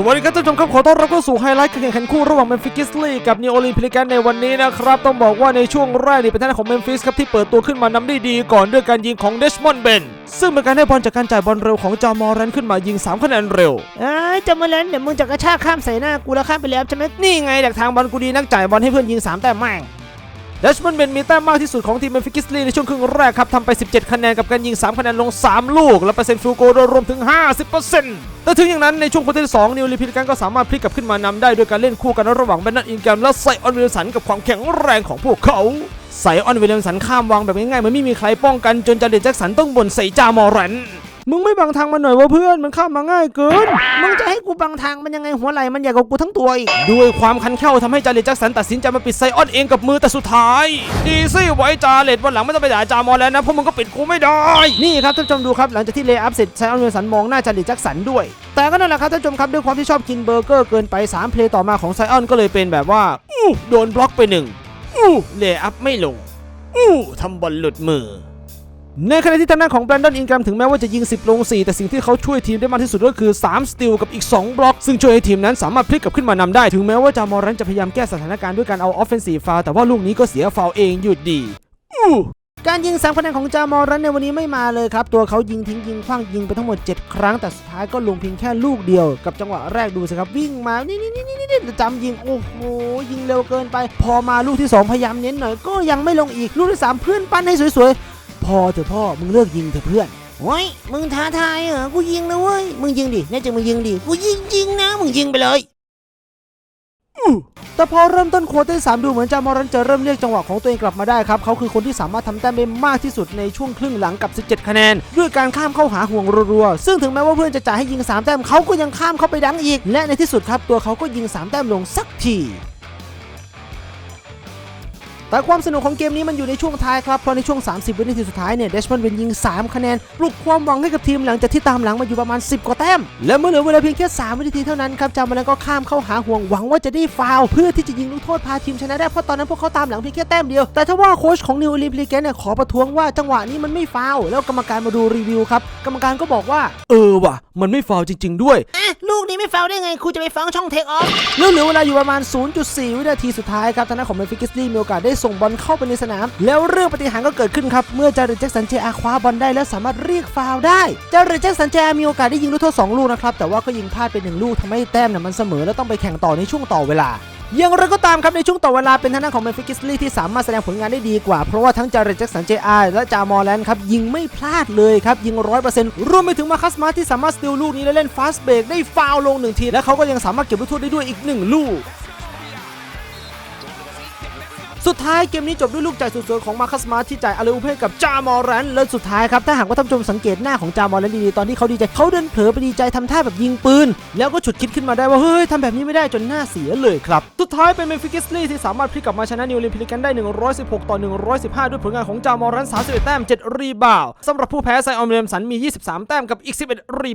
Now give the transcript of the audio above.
สวัสดีครับท่านผู้ชมครับขอต้อนรับเข้าสู่ไฮไลท์การแข่งขันคู่ระหว่างเมมฟิสกิสลีกับนิโอลินพิลิกันในวันนี้นะครับ ต้องบอกว่าในช่วงแรกนี่เป็นทางด้านของเมมฟิสครับที่เปิดตัวขึ้นมานำได้ดีก่อนด้วยการยิงของเดชมอนเบนซึ่งเป็นการได้บอลจากการจ่ายบอลเร็วของจามอรันขึ้นมายิง 3 คะแนนเร็วเอ้จำมาแล้วเดี๋ยวมึงจะกระชากข้ามใส่หน้ากูแล้วข้ามไปแล้วใช่ไหมนี่ไงดักทางบอลกูดีนักจ่ายบอลให้เพื่อนยิง3แต้มแม่ง ดชมอนเบนมีแต้มมากที่สุดของทีมเมมฟิกิสลีในช่วงครึ่งแรกครับทำไป 17 คะแนนกับการยิง 3 คะแนนลง 3 ลูก และเปอร์เซ็นต์ฟิลโกโดรวมถึง 50%แต่ถึงอย่างนั้นในช่วงควอเตอร์ที่สองนิวลิพิลกันก็สามารถพลิกกลับขึ้นมานำได้ด้วยการเล่นคู่กันระหว่างแบนนันอินแกรมและไซออนวิลสันกับความแข็งแรงของพวกเขาไซออนวิลสันข้ามวางแบบง่ายๆมันไม่มีใครป้องกันจนจาเดนแจ็คสันต้องบ่นใส่จามอรัน มึงไม่บังทางมันหน่อยว่าเพื่อนมันข้ามมาง่ายเกิน มึงจะให้กูบังทางมันยังไงหัวไหล่มันใหญ่กว่ากูทั้งตัวอีกด้วยความคันเข้าทำให้จาเลตแจ็คสันตัดสินใจมาปิดไซออนเองกับมือแต่สุดท้าย ดีซี่ไว้จาเลตวันหลังไม่ต้องไปด่าจามอแล้วนะเพราะมึงก็ปิดกูไม่ได้ นี่ครับท่านผู้ชมดูครับหลังจากที่เลย์อัพเสร็จไซออนวิลสันมองหน้าจาริจักสันด้วย แต่ก็นั่นแหละครับท่านผู้ชมครับด้วยความที่ชอบกินเบอร์เกอร์เกินไป3เพลย์ต่อมาของไซออนก็เลยเป็นแบบว่าอู้โดนบล็อกไปหนึ่งอู้เลอัพไม่ลงอู้ทำบอลหลุดมือ ในขณะที่ทางด้านของแบรนดอนอินกรัมถึงแม้ว่าจะยิง 10 ลง 4 แต่สิ่งที่เขาช่วยทีมได้มากที่สุดก็คือ 3 สติลกับอีก 2 บล็อก ซึ่งช่วยให้ทีมนั้นสามารถพลิกกลับขึ้นมานำได้ ถึงแม้ว่าจามอรันจะพยายามแก้สถานการณ์ด้วยการเอาออฟเฟนซีฟาวแต่ว่าลูกนี้ก็เสียฟาวเองหยุดดีอู้การยิง3คะแนนของจามอรันในวันนี้ไม่มาเลยครับ ตัวเขายิงทิ้งยิงคว้างยิงไปทั้งหมด 7 ครั้ง แต่สุดท้ายก็ลงเพียงแค่ลูกเดียวกับจังหวะแรกดูสิครับวิ่งมา นี่นี่นี่นี่นี่จำยิงโอ้โหยิงเร็วเกินไป พอมาลูกที่ 2 พยายามเน้นหน่อยก็ยังไม่ลงอีกลูกที่ 3 เพื่อนปั้นให้สวยๆ พอเถอะพ่อมึงเลิกยิงเถอะเพื่อนโอ้ยมึงท้าทายเหรอกูยิงนะเว้ยมึงยิงดิแน่จริงมึงยิงดิกูยิงจริงนะมึงยิงไปเลยแต่พอเริ่มต้นโควอเตอร์สามดูเหมือนจามอรันจะเริ่มเรียกจังหวะของตัวเองกลับมาได้ครับ เขาคือคนที่สามารถทำแต้มได้มากที่สุดในช่วงครึ่งหลังกับ 17 คะแนน ด้วยการข้ามเข้าหาห่วงรัวๆ ซึ่งถึงแม้ว่าเพื่อนจะจ่ายให้ยิง 3 แต้มเขาก็ยังข้ามเข้าไปดังอีก และในที่สุดครับตัวเขาก็ยิง 3 แต้มลงสักที แต่ความสนุกของเกมนี้มันอยู่ในช่วงท้ายครับ เพราะในช่วง 30 วินาทีสุดท้ายเนี่ยเดชมันเป็นยิง 3 คะแนนปลุกความหวังให้กับทีมหลังจากที่ตามหลังมาอยู่ประมาณ 10 กว่าแต้ม และเมื่อเหลือเวลาเพียงแค่ 3 วินาทีเท่านั้นครับจามันก็ข้ามเข้าหาห่วงหวังว่าจะได้ฟาวเพื่อที่จะยิงลูกโทษพาทีมชนะได้เพราะตอนนั้นพวกเขาตามหลังเพียงแค่แต้มเดียวแต่ถ้าว่าโค้ชของนิวอลิมพิกเนี่ยขอประท้วงว่าจังหวะนี้มันไม่ฟาวแล้วกรรมการมาดูรีวิวครับกรรมการก็บอกว่า เออว่ะ มันไม่ฟาวจริง ๆ ด้วย ลูกนี้ไม่ฟาวได้ไงครูจะไปฟังช่องเทคออฟเรื่องเหลือเวลาอยู่ประมาณ 0.4 วินาทีสุดท้ายครับทางด้านของเมฟิกิสตี้มีโอกาสได้ส่งบอลเข้าไปในสนาม แล้วเรื่องปฏิหารก็เกิดขึ้นครับ เมื่อจาริแจ็คสันเจอาคว้าบอลได้แล้วสามารถเรียกฟาวได้จาริแจ็คสันเจอามีโอกาสได้ยิงลูกโทษ2ลูกนะครับแต่ว่าก็ยิงพลาดไปหนึ่งลูกทำให้แต้มเนี่ยมันเสมอแล้วต้องไปแข่งต่อในช่วงต่อเวลา อย่างไรก็ตามครับในช่วงต่อเวลาเป็นทางด้านของเมฟิกิสลีที่สามารถแสดงผลงานได้ดีกว่า เพราะว่าทั้งจาริแจ็คสันเจอาและจามอแลนครับยิงไม่พลาดเลยครับ ยิงร้อยเปอร์เซ็นต์รวมไปถึงมาคัสมาที่สามารถสติลลูกนี้และเล่นฟาสเบรกได้ฟาวล์ลงหนึ่งทีและเขาก็ยังสามารถเก็บลูกโทษได้ด้วยอีกหนึ่งลูก สุดท้ายเกมนี้จบด้วยลูกจ่ายสุดสวยของมาคัสมาที่จ่ายอาเลอุเพกับจามอรันและสุดท้ายครับถ้าหากว่าท่านผู้ชมสังเกตหน้าของจามอรันดีๆตอนที่เขาดีใจเขาเดินเผลอไปดีใจทำท่าแบบยิงปืน แล้วก็ฉุดคิดขึ้นมาได้ว่าเฮ้ยทำแบบนี้ไม่ได้จนหน้าเสียเลยครับสุดท้ายเป็นเมฟิกิสลีที่สามารถพลิกกลับมาชนะนิวลิมพิลิกันได้ 116 ต่อ 115 ด้วยผลงานของจามอรัน31แต้ม7รีบาวสำหรับผู้แพ้ไซออนเรมสันมี 23 แต้มกับอีก 11รี